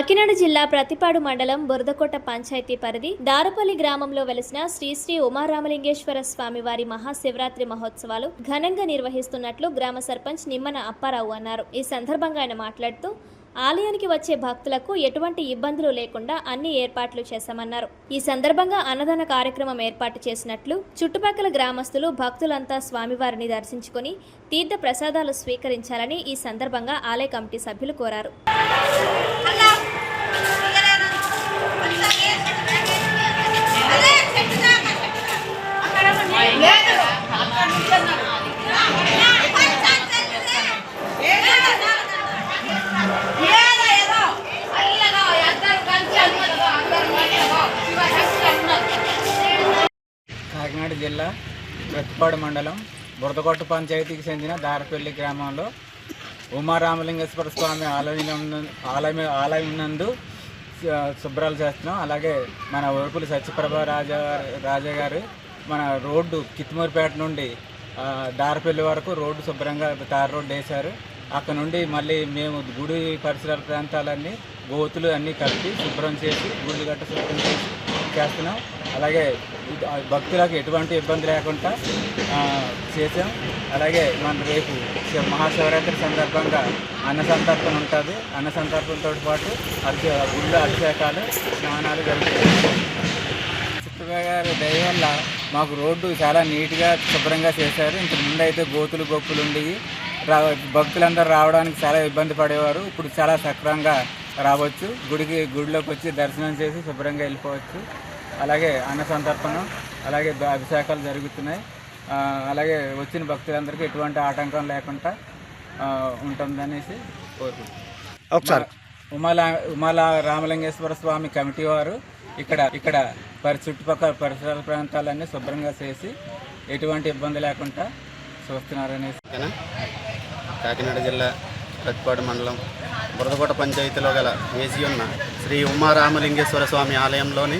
కాకినాడ జిల్లా ప్రతిపాడు మండలం బురదకోట పంచాయతీ పరిధి దారపల్లి గ్రామంలో వెలిసిన శ్రీ శ్రీ ఉమారామలింగేశ్వర స్వామి వారి మహాశివరాత్రి మహోత్సవాలు ఘనంగా నిర్వహిస్తున్నట్లు గ్రామ సర్పంచ్ నిమ్మన అప్పారావు అన్నారు. ఈ సందర్భంగా ఆయన మాట్లాడుతూ ఆలయానికి వచ్చే భక్తులకు ఎటువంటి ఇబ్బందులు లేకుండా అన్ని ఏర్పాట్లు చేశామన్నారు. ఈ సందర్భంగా అన్నదాన కార్యక్రమం ఏర్పాటు చేసినట్లు చుట్టుపక్కల గ్రామస్తులు భక్తులంతా స్వామివారిని దర్శించుకుని తీర్థ ప్రసాదాలు స్వీకరించాలని ఈ సందర్భంగా ఆలయ కమిటీ సభ్యులు కోరారు. కాకినాడ జిల్లా ప్రతిపాడు మండలం బురదకొట్టు పంచాయతీకి చెందిన దారపల్లి గ్రామంలో ఉమారామలింగేశ్వర స్వామి ఆలయం ఆలయం ఆలయం నందు శుభ్రాలు చేస్తున్నాం. అలాగే మన ఓర్పులు సత్యప్రభ రాజా రాజా గారు మన రోడ్డు కిత్మూరిపేట నుండి దారపల్లి వరకు రోడ్డు శుభ్రంగా తార్ రోడ్డు వేశారు. అక్కడ నుండి మళ్ళీ మేము గుడి పరిసర ప్రాంతాలన్నీ గోతులు అన్నీ కలిపి శుభ్రం చేసి గుడి గట్ట శుభ్రం చేసి చేస్తున్నాం. అలాగే భక్తులకు ఎటువంటి ఇబ్బంది లేకుండా చేసాం అలాగే మన రేపు మహాశివరాత్రి సందర్భంగా అన్న సంతర్పణ ఉంటుంది. అన్న సంతర్పణతో పాటు అభిషే గుళ్ళు అభిషేకాలు స్నానాలు జరుగుతాయి. చిత్తబాబు గారి దయ వల్ల మాకు రోడ్డు చాలా నీట్గా శుభ్రంగా చేశారు. ఇంతకు ముందు అయితే గోతులు గొప్పులు ఉండేవి. రా భక్తులందరూ రావడానికి చాలా ఇబ్బంది పడేవారు. ఇప్పుడు చాలా సక్రమంగా రావచ్చు. గుడికి గుడిలోకి వచ్చి దర్శనం చేసి శుభ్రంగా వెళ్ళిపోవచ్చు. అలాగే అన్న సంతర్పణం అలాగే అభిషేకాలు జరుగుతున్నాయి. అలాగే వచ్చిన భక్తులందరికీ ఎటువంటి ఆటంకం లేకుండా ఉంటుందనేసి కోరుకుంటున్నాం ఒకసారి. ఉమాల ఉమాల రామలింగేశ్వర స్వామి కమిటీ వారు ఇక్కడ ఇక్కడ పరి చుట్టుపక్కల పరిసర ప్రాంతాలన్నీ శుభ్రంగా చేసి ఎటువంటి ఇబ్బంది లేకుండా చూస్తున్నారనేసి. కాకినాడ జిల్లా ప్రతిపాడు మండలం బురదకోట పంచాయతీలో గల వేసి ఉన్న శ్రీ ఉమారామలింగేశ్వర స్వామి ఆలయంలోని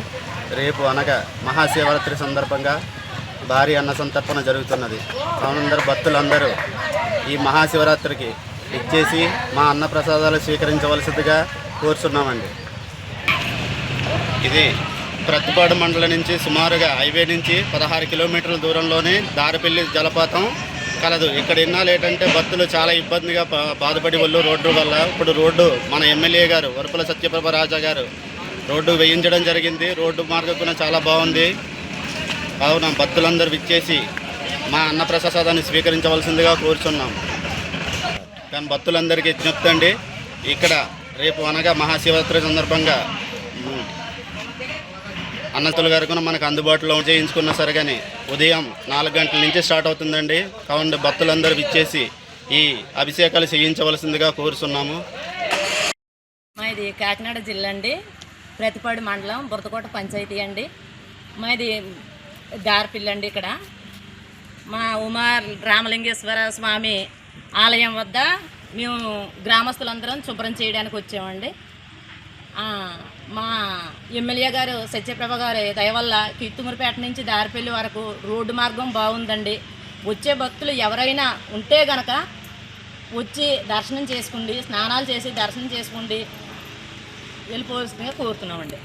రేపు అనగా మహాశివరాత్రి సందర్భంగా భారీ అన్న సంతర్పణ జరుగుతున్నది. అవునందరూ భక్తులందరూ ఈ మహాశివరాత్రికి ఇచ్చేసి మా అన్న ప్రసాదాలు స్వీకరించవలసిందిగా కోరుచున్నామండి. ఇది ప్రతిపాడు మండలం నుంచి సుమారుగా హైవే నుంచి పదహారు కిలోమీటర్ల దూరంలోనే దారిపల్లి జలపాతం కలదు. ఇక్కడ ఇన్నాళ్ళు భక్తులు చాలా ఇబ్బందిగా బాధపడి వాళ్ళు రోడ్డు వల్ల. ఇప్పుడు రోడ్డు మన ఎమ్మెల్యే గారు వరపల సత్యప్రభ రాజా గారు రోడ్డు వేయించడం జరిగింది. రోడ్డు మార్గం కూడా చాలా బాగుంది. కావున భక్తులందరూ విచ్చేసి మా అన్నప్రసాదాన్ని స్వీకరించవలసిందిగా కోరుచున్నాం. కానీ భక్తులందరికీ విజ్ఞప్తి అండి ఇక్కడ రేపు అనగా మహాశివరాత్రి సందర్భంగా అన్నతుల గారు కూడా మనకు అందుబాటులో చేయించుకున్న సరే కానీ ఉదయం నాలుగు గంటల నుంచి స్టార్ట్ అవుతుందండి. కావండి భక్తులందరూ ఇచ్చేసి ఈ అభిషేకాలు చేయించవలసిందిగా కోరుతున్నాము మాది కాకినాడ జిల్లా అండి. ప్రతిపాడు మండలం బురదకోట పంచాయతీ అండి. మాది దారిపిల్లండి అండి ఇక్కడ. మా ఉమా రామలింగేశ్వర స్వామి ఆలయం వద్ద మేము గ్రామస్తులందరం శుభ్రం చేయడానికి వచ్చామండి. మా ఎమ్మెల్యే గారు సత్యప్రభ గారి దయ వల్ల కిత్తుమూరిపేట నుంచి దారిపల్లి వరకు రోడ్డు మార్గం బాగుందండి. వచ్చే భక్తులు ఎవరైనా ఉంటే గనక వచ్చి దర్శనం చేసుకోండి స్నానాలు చేసి దర్శనం చేసుకోండి వెళ్ళిపోవలసిందిగా కోరుతున్నామండి.